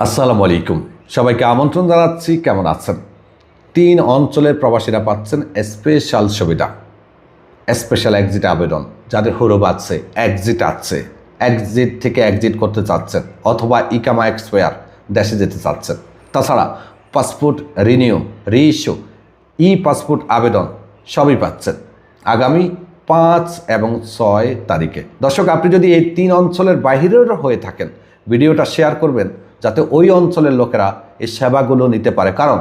আসসালামু আলাইকুম। সবাইকে আমন্ত্রণ জানাচ্ছি। কেমন আছেন? তিন অঞ্চলের প্রবাসীরা পাচ্ছেন স্পেশাল সুবিধা। স্পেশাল এক্সিট আবেদন। যাদের হরব আছে এক্সিট আছে। এক্সিট থেকে এক্সিট করতে চাচ্ছেন অথবা ইকামা এক্সপায়ার দেশে যেতে চাচ্ছেন। তাছাড়া passport renew reissue E passport আবেদন সবই পাচ্ছেন আগামী পাঁচ এবং ছয় তারিখে। দর্শক, আপনি যদি এই তিন অঞ্চলের বাহিরের হয়ে থাকেন, ভিডিওটা শেয়ার করবেন যাতে ওই অঞ্চলের লোকেরা এই সেবাগুলো নিতে পারে। কারণ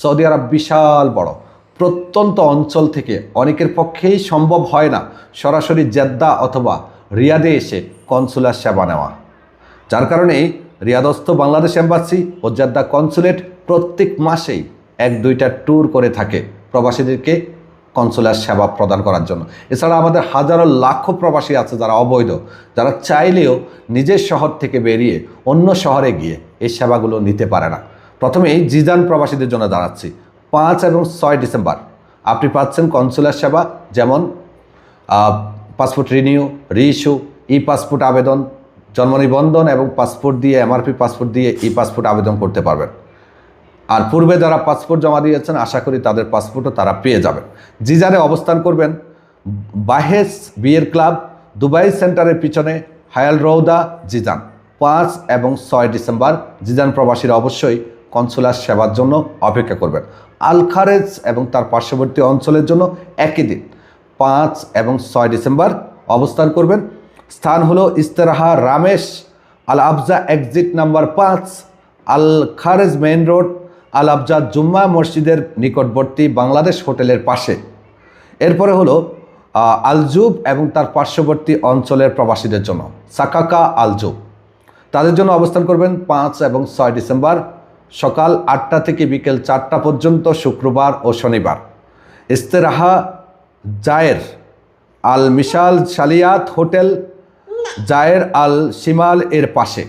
সৌদি আরব বিশাল বড়। প্রত্যন্ত অঞ্চল থেকে অনেকের পক্ষেই সম্ভব হয় না সরাসরি জেদ্দা অথবা রিয়াদে এসে কনসুলার সেবা নেওয়া। যার কারণে রিয়াদস্থ বাংলাদেশ এম্বাসি ও জেদ্দা কনসুলেট প্রত্যেক মাসেই এক দুইটা ট্যুর করে থাকে। প্রবাসীদেরকে কনসুলার সেবা প্রদান করার জন্য। এছাড়া আমাদের হাজারো লাখো প্রবাসী আছে যারা অবৈধ, যারা চাইলেও নিজের শহর থেকে বেরিয়ে অন্য শহরে গিয়ে এই সেবাগুলো নিতে পারে না। প্রথমেই জিজান প্রবাসীদের জন্য দাঁড়াচ্ছি, পাঁচ এবং ছয় ডিসেম্বর। আপনি পাচ্ছেন কনসুলার সেবা, যেমন passport renew, reissue E passport আবেদন, জন্ম নিবন্ধন এবং পাসপোর্ট দিয়ে, এমআরপি পাসপোর্ট দিয়ে ই পাসপোর্ট আবেদন করতে পারবেন। আর পূর্বে যারা পাসপোর্ট জমা দিয়েছেন, আশা করি তাদের পাসপোর্টও তারা পেয়ে যাবেন। জিজানে অবস্থান করবেন বাহেস বিয়ের ক্লাব, দুবাই সেন্টারের পিছনে হায়াল রৌদা জিজান। পাঁচ এবং ছয় ডিসেম্বর জিজান প্রবাসীরা অবশ্যই কনসুলার সেবার জন্য অপেক্ষা করবেন। আল খারেজ এবং তার পার্শ্ববর্তী অঞ্চলের জন্য একই দিন। পাঁচ এবং ছয় ডিসেম্বর অবস্থান করবেন। স্থান হলো ইস্তেরাহা, রামেশ। আল আফজা এক্সিট নাম্বার পাঁচ, আল খারেজ মেইন রোড আল আফজা জুম্মা মসজিদের নিকটবর্তী বাংলাদেশ হোটেলের পাশে। এরপরে হলো আলজুব এবং তার পার্শ্ববর্তী অঞ্চলের প্রবাসীদের জন্য, সাকাকা আলজুব তাদের জন্য অবস্থান করবেন পাঁচ এবং ছয় ডিসেম্বর, সকাল আটটা থেকে বিকেল চারটা পর্যন্ত শুক্রবার ও শনিবার। ইস্তেরাহা জায়ের আল মিশাল শালিয়াত হোটেল, জায়ের আল শিমাল এর পাশে।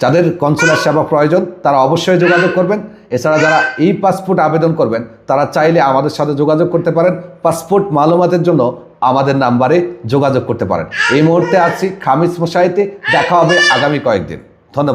যাদের কনসুলার সেবা প্রয়োজন, তারা অবশ্যই যোগাযোগ করবেন। এছাড়া যারা ই পাসপোর্ট আবেদন করবেন, তারা চাইলে আমাদের সাথে যোগাযোগ করতে পারেন। পাসপোর্ট মালুমাতের জন্য আমাদের নাম্বারে যোগাযোগ করতে পারেন। এই মুহূর্তে আছি খামিজ মশাইতে, দেখা হবে আগামী কয়েকদিন। ধন্যবাদ।